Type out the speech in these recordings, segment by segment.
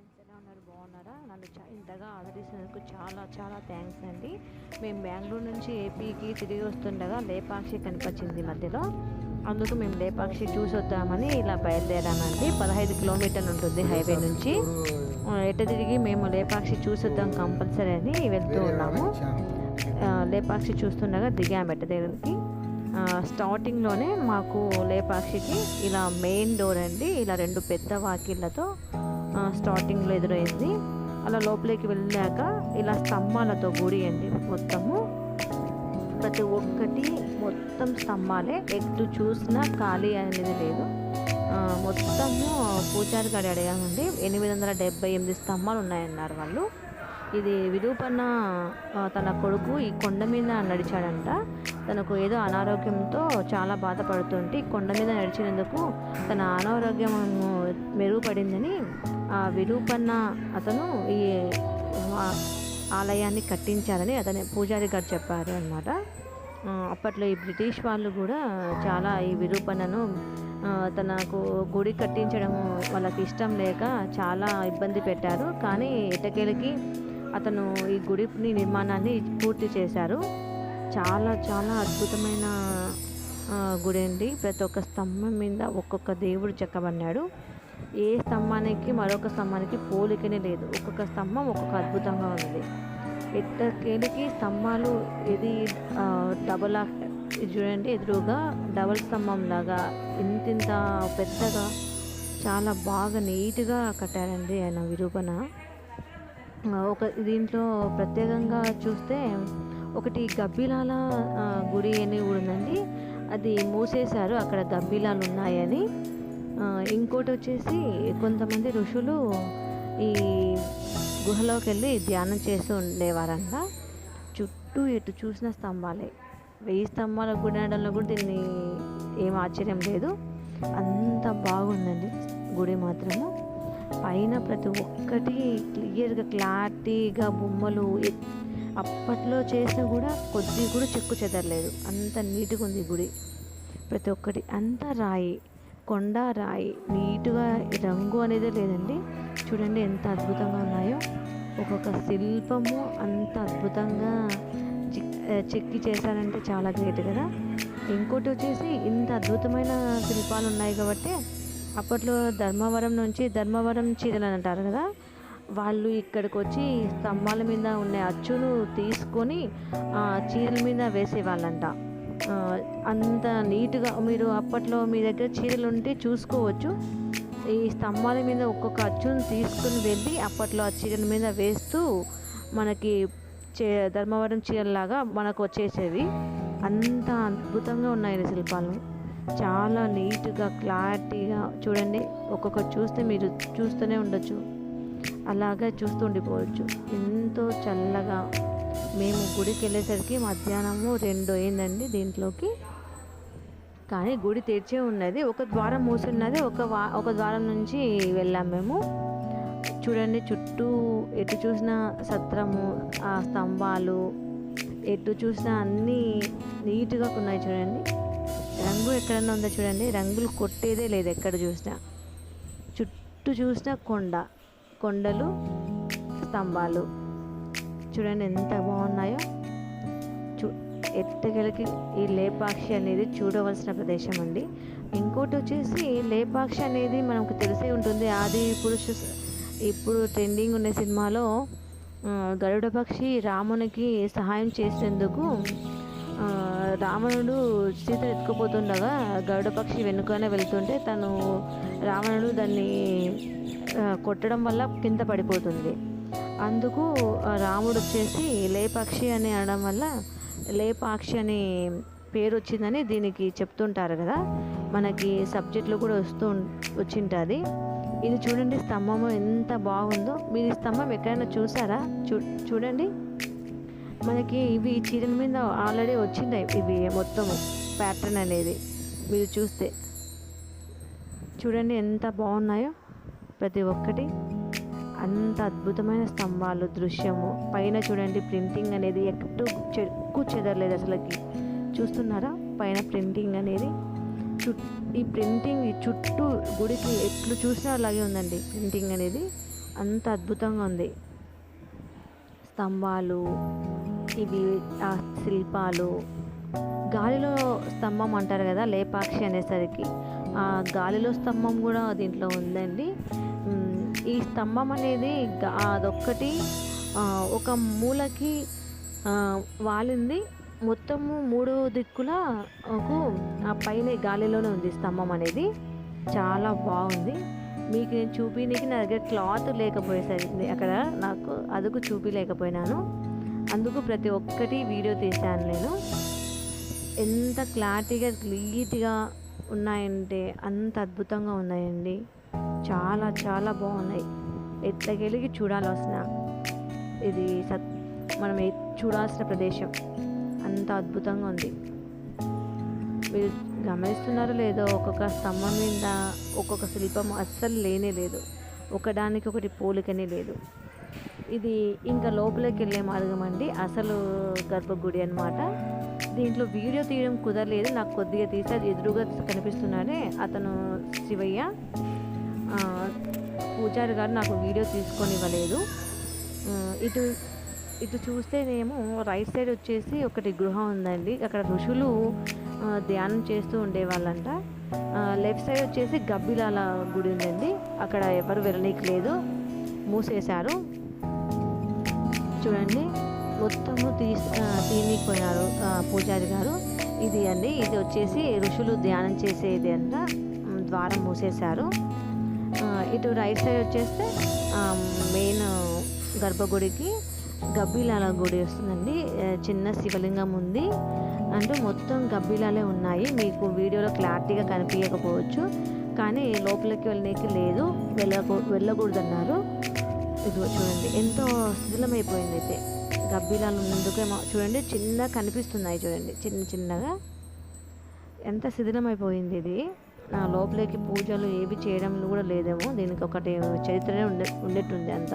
Friends ఎలా ఉన్నారు? బాగున్నారా? నన్ను చా ఇంతగా ఆదరిస్తున్నందుకు చాలా చాలా థ్యాంక్స్ అండి. మేము బెంగళూరు నుంచి ఏపీకి తిరిగి వస్తుండగా లేపాక్షి కనిపించింది మధ్యలో. అందుకు మేము లేపాక్షి చూసి వద్దామని ఇలా బయలుదేరామండి. పదహైదు కిలోమీటర్లు ఉంటుంది హైవే నుంచి. ఎట తిరిగి మేము లేపాక్షి చూసి వద్దాం కంపల్సరీ అని వెళ్తూ ఉన్నాము. లేపాక్షి చూస్తుండగా దిగాము ఎట్ట దగ్గరికి. స్టార్టింగ్లోనే మాకు లేపాక్షికి ఇలా మెయిన్ డోర్ అండి. ఇలా రెండు పెద్ద వాకిళ్ళతో స్టార్టింగ్లో ఎదురైంది. అలా లోపలికి వెళ్ళాక ఇలా స్తంభాలతో గుడి అండి మొత్తము. ప్రతి ఒక్కటి మొత్తం స్తంభాలే. ఎటు చూసినా ఖాళీ అనేది లేదు. మొత్తము పూజారి గారి అడిగామండి ఎనిమిది వందల డెబ్బై ఎనిమిది స్తంభాలు ఉన్నాయన్నారు వాళ్ళు. ఇది విరూపన్న తన కొడుకు ఈ కొండ మీద నడిచాడంట. తనకు ఏదో అనారోగ్యంతో చాలా బాధపడుతుంటే ఈ కొండ మీద నడిచినందుకు తన అనారోగ్యం మెరుగుపడిందని ఆ విరూపన్న అతను ఈ ఆలయాన్ని కట్టించారని అతని పూజారి గారు చెప్పారు అనమాట అప్పట్లో ఈ బ్రిటిష్ వాళ్ళు కూడా చాలా ఈ విరూపన్నను తనకు గుడి కట్టించడం వాళ్ళకి ఇష్టం లేక చాలా ఇబ్బంది పెట్టారు. కానీ ఇటకేలకి అతను ఈ గుడిని నిర్మాణాన్ని పూర్తి చేశారు. చాలా చాలా అద్భుతమైన గుడి అండి. ప్రతి ఒక్క స్తంభం మీద ఒక్కొక్క దేవుడు చెక్కబడినాడు. ఏ స్తంభానికి మరొక స్తంభానికి పోలికనే లేదు. ఒక్కొక్క స్తంభం ఒక్కొక్క అద్భుతంగా ఉంది. ఎట్టకేలికి స్తంభాలు ఇది డబల్ ఇది చూడండి ఎదురుగా డబల్ స్తంభం లాగా ఇంతింత పెద్దగా చాలా బాగా నీట్గా కట్టారండి ఆయన విరూపణ. ఒక దీంట్లో ప్రత్యేకంగా చూస్తే ఒకటి గబ్బిలాల గుడి అని కూడా ఉందండి. అది మూసేశారు అక్కడ గబ్బిలాలు ఉన్నాయని. ఇంకోటి వచ్చేసి కొంతమంది ఋషులు ఈ గుహలోకి వెళ్ళి ధ్యానం చేస్తూ ఉండేవారంట. చుట్టూ ఎటు చూసిన స్తంభాలే. వెయ్యి స్తంభాల గుడి అనడంలో కూడా దీన్ని ఏం ఆశ్చర్యం లేదు. అంత బాగుందండి గుడి మాత్రము. పైన ప్రతి ఒక్కటి క్లియర్గా క్లారిటీగా బొమ్మలు అప్పట్లో చేసినా కూడా కొద్ది కూడా చెక్కు చెదరలేదు. అంత నీట్గా ఉంది గుడి. ప్రతి ఒక్కటి అంతా రాయి కొండ రాయి నీట్గా రంగు అనేది లేదండి. చూడండి ఎంత అద్భుతంగా ఉన్నాయో. ఒక్కొక్క శిల్పము అంత అద్భుతంగా చిక్- చెక్కి చేశారంటే చాలా గ్రేట్ కదా. ఇంకోటి వచ్చేసి ఇంత అద్భుతమైన శిల్పాలు ఉన్నాయి కాబట్టి అప్పట్లో ధర్మవరం నుంచి ధర్మవరం చీరలు అని అంటారు కదా వాళ్ళు ఇక్కడికి వచ్చి స్తంభాల మీద ఉండే అచ్చును తీసుకొని చీరల మీద వేసేవాళ్ళంట. అంత నీట్గా మీరు అప్పట్లో మీ దగ్గర చీరలు ఉంటే చూసుకోవచ్చు. ఈ స్తంభాల మీద ఒక్కొక్క అచ్చును తీసుకుని వెళ్ళి అప్పట్లో ఆ చీరల మీద వేస్తూ మనకి చే ధర్మవరం చీరలాగా మనకు వచ్చేసేవి. అంత అద్భుతంగా ఉన్నాయి శిల్పాలు. చాలా నీట్గా క్లారిటీగా చూడండి. ఒక్కొక్కటి చూస్తే మీరు చూస్తూనే ఉండొచ్చు. అలాగే చూస్తూ ఉండిపోవచ్చు. ఎంతో చల్లగా. మేము గుడికి వెళ్ళేసరికి మధ్యాహ్నము రెండు అయిందండి దీంట్లోకి. కానీ గుడి తెరిచే ఉన్నది. ఒక ద్వారం మూసి ఉన్నది. ఒక వా ఒక ద్వారం నుంచి వెళ్ళాం మేము. చూడండి చుట్టూ ఎటు చూసిన సత్రము ఆ స్తంభాలు ఎటు చూసినా అన్నీ నీట్గా ఉన్నాయి చూడండి. రంగు ఎక్కడన్నా ఉందో చూడండి. రంగులు కొట్టేదే లేదు ఎక్కడ చూసినా. చుట్టూ చూసినా కొండ. కొండలు స్తంభాలు. చూడండి ఎంత బాగున్నాయో. చూ ఎట్టగలకి ఈ లేపాక్షి అనేది చూడవలసిన ప్రదేశం అండి. ఇంకోటి వచ్చేసి లేపాక్షి అనేది మనకు తెలిసే ఉంటుంది. ఆది పురుషు ఇప్పుడు ట్రెండింగ్ ఉన్న సినిమాలో గరుడ పక్షి రామునికి సహాయం చేసేందుకు రావణుడు సీత ఎత్తుకుపోతుండగా గరుడ పక్షి వెనుకనే వెళ్తుంటే తను రావణుడు దాన్ని కొట్టడం వల్ల కింద పడిపోతుంది. అందుకు రాముడు వచ్చేసి లేపాక్షి అని అనడం వల్ల లేపాక్షి అని పేరు వచ్చిందని దీనికి చెప్తుంటారు కదా. మనకి సబ్జెక్టులు కూడా వస్తూ వచ్చింటుంది. ఇది చూడండి స్తంభము ఎంత బాగుందో. మీరు స్తంభం ఎక్కడైనా చూసారా? చూ చూడండి. మనకి ఇవి చీరల మీద ఆల్రెడీ వచ్చినాయి ఇవి మొత్తము ప్యాటర్న్ అనేది. మీరు చూస్తే. చూడండి ఎంత బాగున్నాయో ప్రతి ఒక్కటి. అంత అద్భుతమైన స్తంభాలు దృశ్యము. పైన చూడండి ప్రింటింగ్ అనేది ఎక్కడూ చెక్కు చెదరలేదు అసలుకి. చూస్తున్నారా? పైన ప్రింటింగ్ అనేది చు ఈ ప్రింటింగ్ ఈ చుట్టూ గుడికి ఎట్లు చూసినా అలాగే ఉందండి ప్రింటింగ్ అనేది. అంత అద్భుతంగా ఉంది. స్తంభాలు ఇవి ఆ శిల్పాలు. గాలిలో స్తంభం అంటారు కదా లేపాక్షి అనేసరికి. ఆ గాలిలో స్తంభం కూడా దీంట్లో ఉందండి. ఈ స్తంభం అనేది అదొక్కటి ఒక మూలకి వాలింది. మొత్తము మూడు దిక్కుల ఆ పైన గాలిలోనే ఉంది స్తంభం అనేది. చాలా బాగుంది. మీకు నేను చూపించడానికి నా దగ్గర క్లాత్ లేకపోయేసరికి అక్కడ నాకు అదుకు చూపించలేకపోయినాను అందుకు ప్రతి ఒక్కటి వీడియో తీశాను నేను. ఎంత క్లారిటీగా క్లీట్గా ఉన్నాయంటే అంత అద్భుతంగా ఉన్నాయండి. చాలా చాలా బాగున్నాయి. ఎట్లకెళ్ళి చూడాల్సిన ఇది సత్ మనం చూడాల్సిన ప్రదేశం. అంత అద్భుతంగా ఉంది. మీరు గమనిస్తున్నారో లేదో ఒక్కొక్క స్తంభం మీద ఒక్కొక్క శిల్పం అస్సలు లేనే లేదు. ఒకదానికి ఒకటి పోలికనే లేదు. ఇది ఇంకా లోపలికి వెళ్ళే మార్గం అండి. అసలు గర్భగుడి అనమాట దీంట్లో వీడియో తీయడం కుదరలేదు. నాకు కొద్దిగా తీసి అది ఎదురుగా కనిపిస్తున్నాడే అతను శివయ్య. పూజారి గారు నాకు వీడియో తీసుకొని ఇవ్వలేదు ఇటు ఇటు చూస్తేనేమో రైట్ సైడ్ వచ్చేసి ఒకటి గృహ ఉందండి. అక్కడ ఋషులు ధ్యానం చేస్తూ ఉండేవాళ్ళంట. లెఫ్ట్ సైడ్ వచ్చేసి గబ్బిలాల గుడి ఉందండి. అక్కడ ఎవరు వెళ్ళనీకి లేదు. మూసేశారు. చూడండి. మొత్తము తీసి తీనిపోయినారు పూజారి గారు. ఇది అండి ఇది వచ్చేసి ఋషులు ధ్యానం చేసేది అంట. ద్వారం మూసేశారు. ఇటు రైట్ సైడ్ వచ్చేస్తే మెయిన్ గర్భగుడికి గబ్బిలాల గుడి వస్తుందండి. చిన్న శివలింగం ఉంది. అంటూ మొత్తం గబ్బిలాలే ఉన్నాయి. మీకు వీడియోలో క్లారిటీగా కనిపించకపోవచ్చు కానీ లోపలికి వెళ్ళనీకి లేదు. వెళ్ళకూ వెళ్ళకూడదన్నారు. ఇదిగో చూడండి ఎంతో శిథిలమైపోయింది అయితే గబ్బిలాలు ముందుకేమో చూడండి చిన్నగా కనిపిస్తున్నాయి చూడండి చిన్న చిన్నగా. ఎంత శిథిలమైపోయింది ఇది నా లోపలికి పూజలు ఏవి చేయడం కూడా లేదేమో దీనికి ఒకటి చరిత్రనే ఉండే ఉండేట్టుంది అంత.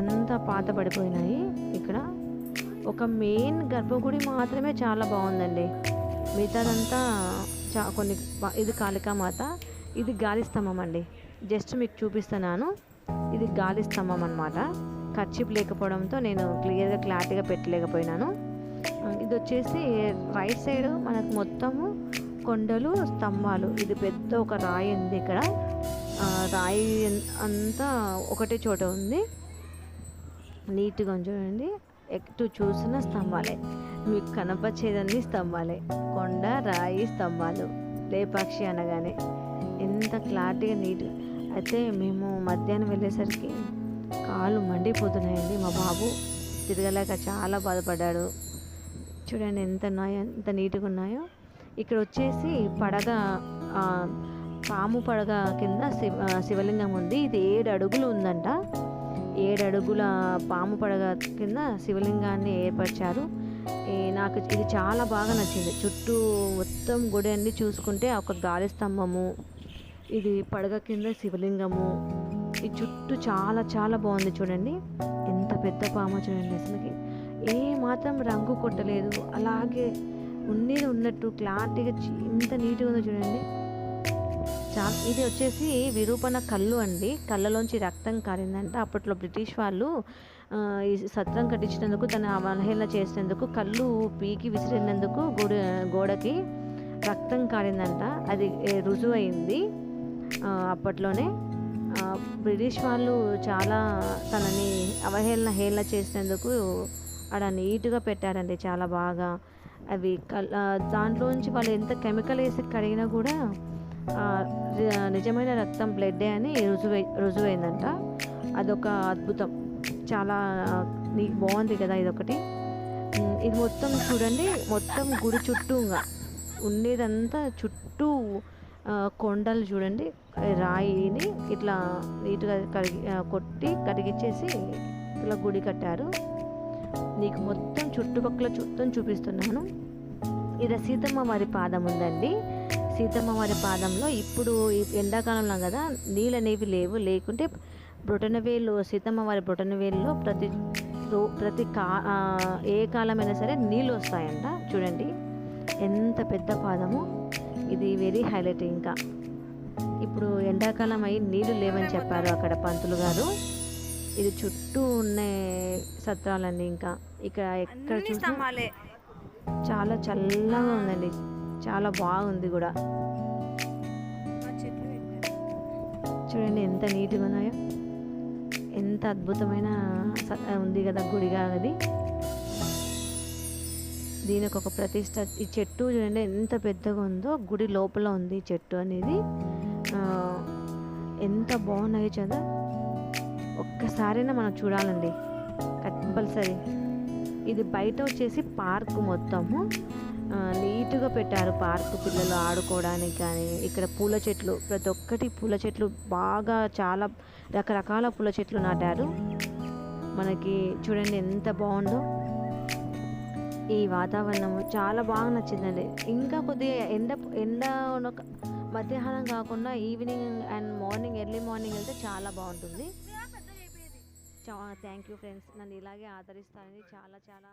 అంత పాత పడిపోయినాయి ఇక్కడ. ఒక మెయిన్ గర్భగుడి మాత్రమే చాలా బాగుందండి. మిగతాదంతా చా కొన్ని ఇది కాళికామాత ఇది గాలి స్తంభం అండి. జస్ట్ మీకు చూపిస్తున్నాను. ఇది గాలి స్తంభం అనమాట ఖర్చిప్ లేకపోవడంతో నేను క్లియర్గా క్లారిటీగా పెట్టలేకపోయినాను. ఇది వచ్చేసి రైట్ సైడ్ మనకు మొత్తము కొండలు స్తంభాలు. ఇది పెద్ద ఒక రాయి ఉంది ఇక్కడ. ఆ, రాయి అంతా ఒకటే చోట ఉంది. నీట్గా చూడండి. ఎటు చూసిన స్తంభాలే. మీకు కనపచ్చేదన్నీ స్తంభాలే. కొండ రాయి స్తంభాలు. లేపాక్షి అనగానే. ఎంత క్లారిటీగా నీట్గా అయితే మేము మధ్యాహ్నం వెళ్ళేసరికి కాళ్ళు మండిపోతున్నాయండి. మా బాబు తిరగలేక చాలా బాధపడ్డాడు. చూడండి ఎంత ఉన్నాయో ఎంత నీట్గా ఉన్నాయో. ఇక్కడ వచ్చేసి పడగ పాము పడగ కింద శివ శివలింగం ఉంది. ఇది ఏడు అడుగులు ఉందంట. ఏడు అడుగుల పాము పడగ కింద శివలింగాన్ని ఏర్పరిచారు. నాకు ఇది చాలా బాగా నచ్చింది. చుట్టూ మొత్తం గుడి అన్ని చూసుకుంటే ఒక గాలి స్తంభము ఇది పడగ కింద శివలింగము. ఈ చుట్టూ చాలా చాలా బాగుంది చూడండి. ఎంత పెద్ద పామ చూడండి అసలుకి. ఏ మాత్రం రంగు కొట్టలేదు. అలాగే ఉన్నది ఉన్నట్టు క్లారిటీగా ఇంత నీట్గా ఉందో చూడండి. చాలా ఇది వచ్చేసి విరూపణ కళ్ళు అండి. కళ్ళలోంచి రక్తం కారిందంట. అప్పట్లో బ్రిటిష్ వాళ్ళు ఈ సత్రం కట్టించినందుకు తన అవహేళన చేసినందుకు కళ్ళు పీకి విసిరినందుకు గోడ గోడకి రక్తం కారిందంట. అది రుజువు రుజువైంది. అప్పట్లోనే. బ్రిటిష్ వాళ్ళు చాలా తనని అవహేళన హేళన చేసినందుకు ఆడ నీట్గా పెట్టారండి చాలా బాగా. అవి కల్ దాంట్లోంచి వాళ్ళు ఎంత కెమికల్ వేసి కడిగినా కూడా నిజమైన రక్తం బ్లడ్డే అని రుజువై రుజువైందంట. అదొక అద్భుతం. చాలా నీ బాగుంది కదా ఇదొకటి. ఇది మొత్తం చూడండి మొత్తం గుడి చుట్టూగా. ఉండేదంతా చుట్టూ కొండలు చూడండి రాయిని ఇట్లా నీట్గా కడిగి కొట్టి కడిగిచ్చేసి ఇట్లా గుడి కట్టారు. నీకు మొత్తం చుట్టుపక్కల చుట్టం చూపిస్తున్నాను. ఇది సీతమ్మ వారి పాదం ఉందండి. సీతమ్మ వారి పాదంలో ఇప్పుడు ఎండాకాలంలో కదా నీళ్ళు అనేవి లేవు. లేకుంటే బ్రొటనవేలు సీతమ్మ వారి బ్రొటనవేలులో ప్రతి ప్రతి కా ఏ కాలమైనా సరే నీళ్ళు వస్తాయంట. చూడండి ఎంత పెద్ద పాదము. ఇది వెరీ హైలైట్ ఇంకా. ఇప్పుడు ఎండాకాలం అయి నీళ్ళు లేవని చెప్పారు అక్కడ పంతులు గారు. ఇది చుట్టూ ఉన్న సత్రాలండి ఇంకా. ఇక్కడ ఎక్కడ చూసినా చాలా చల్లగా ఉందండి. చాలా బాగుంది కూడా. చూడండి ఎంత నీట్గా ఉన్నాయో. ఎంత అద్భుతమైన ఉంది కదా గుడిగా అది దీనికి ఒక ప్రతిష్ట ఈ చెట్టు చూడండి ఎంత పెద్దగా ఉందో గుడి లోపల ఉంది ఈ చెట్టు అనేది. ఎంత బాగున్నాయి చదా ఒక్కసారైనా మనం చూడాలండి. కంపల్సరీ. ఇది బయట వచ్చేసి పార్క్ మొత్తము. నీట్గా పెట్టారు పార్క్ పిల్లలు ఆడుకోవడానికి కానీ ఇక్కడ పూల చెట్లు ప్రతి ఒక్కటి పూల చెట్లు బాగా చాలా రకరకాల పూల చెట్లు నాటారు. మనకి చూడండి ఎంత బాగుందో. ఈ వాతావరణము చాలా బాగా నచ్చిందండి. ఇంకా కొద్దిగా ఎండ ఎండ మధ్యాహ్నం కాకుండా evening and morning early morning వెళ్తే చాలా బాగుంటుంది. Thank you friends. నన్ను ఇలాగే ఆదరిస్తారని చాలా చాలా